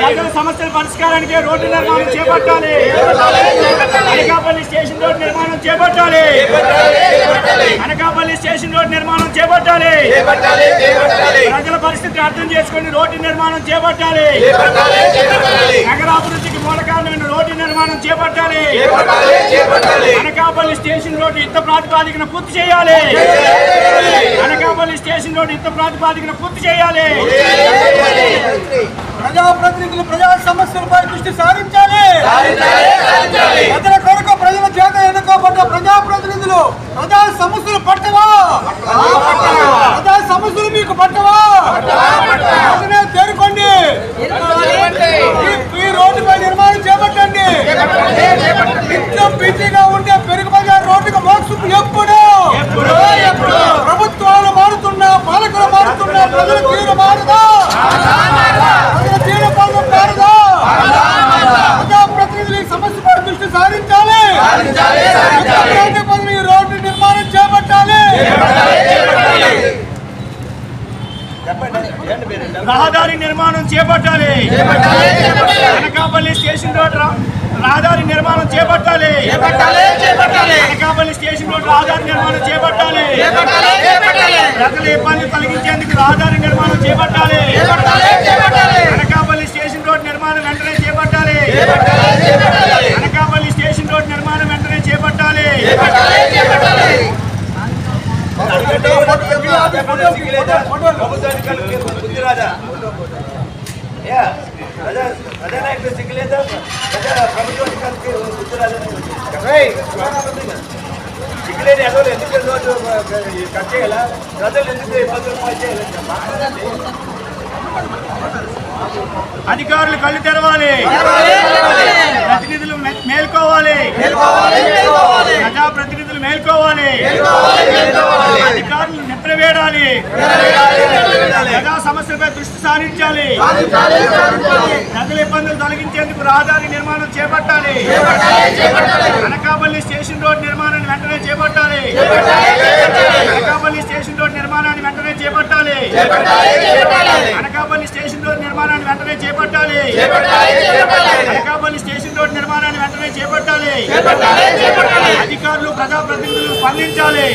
ప్రజల సమస్యల పరిష్కారానికి రోడ్డు నిర్మాణం చేపట్టాలి. అనకాపల్లి స్టేషన్ రోడ్ నిర్మాణం చేపట్టాలి. అనకాపల్లి స్టేషన్ రోడ్ నిర్మాణం చేపట్టాలి. ప్రజల పరిస్థితి అర్థం చేసుకుని రోడ్డు నిర్మాణం చేపట్టాలి. నగరాభివృద్ధికి మూల కారణమైన రోడ్డు నిర్మాణం చేపట్టాలి. అనకాపల్లి స్టేషన్ రోడ్డు యుద్ధ ప్రాతిపాదికన పూర్తి చేయాలి. అనకాపల్లి స్టేషన్ రోడ్డు యుద్ధ ప్రాతిపాదికన పూర్తి చేయాలి. ప్రజాప్రతినిధులు ప్రజా సమస్యలపై దృష్టి సారించాలి. ప్రజల కొరకు ప్రజల చేత ఎన్నుకోబడ్డ ప్రజాప్రతినిధులు ప్రజా సమస్యలు పట్టవా? ప్రజా సమస్యలు మీకు పట్టవా? వెంటనే తేరుకోండి ఈ- రోడ్డుపై నిర్మాణం చేపట్టండి. నిత్యం బిజీగా ఉండే పెరుగు బజార్ రోడ్డుకు మోక్షం ఎప్పుడు ప్రభుత్వాలు మారుతున్నా పాలకులు మారుతున్నా ప్రజల తీరు మారుదా ప్రజల తీరు పాలన మారుదా ప్రజాప్రతినిధులు ఈ సమస్యపై దృష్టి సారించాలి రోడ్డు పనులు ఈ రోడ్డు నిర్మాణం చేపట్టాలి రహదారి నిర్మాణం చేపట్టాలి. అనకాపల్లి స్టేషన్ రోడ్ రహదారి నిర్మాణం చేపట్టాలి. అనకాపల్లి స్టేషన్ రోడ్ రహదారి నిర్మాణం చేపట్టాలి. ప్రజల ఇబ్బంది తొలగించేందుకు రహదారి నిర్మాణం చేపట్టాలి అనకాపల్లి స్టేషన్ రోడ్ నిర్మాణం వెంటనే చేపట్టాలి అనకాపల్లి స్టేషన్ రోడ్ నిర్మాణం వెంటనే చేపట్టాలి సిగ్గులేని ఎగవలు ఎందుకు రోజు కట్ చేయాలా ప్రజలు ఎందుకు ఇబ్బందులు పాలు చేయాలి అధికారులు కళ్ళు తెరవాలి అధికారులు నిద్రవేడాలి. ప్రజా సమస్యలపై దృష్టి సారించాలి. ప్రజల ఇబ్బందులు తొలగించేందుకు రహదారి నిర్మాణం చేపట్టాలి. అనకాపల్లి స్టేషన్ రోడ్ నిర్మాణాన్ని వెంటనే చేపట్టాలి. అనకాపల్లి స్టేషన్ రోడ్ నిర్మాణాన్ని వెంటనే చేపట్టాలి. అనకాపల్లి స్టేషన్ రోడ్ నిర్మాణాన్ని వెంటనే చేపట్టాలి. అనకాపల్లి స్టేషన్ రోడ్ నిర్మాణాన్ని వెంటనే చేపట్టాలి. అధికారులు ప్రజాప్రతినిధులు స్పందించాలి.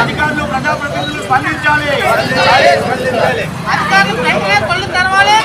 అధికారులు ప్రజాప్రతినిధులు స్పందించాలి. అధికారులు ప్రజలే పళ్ళు తెరవాలి.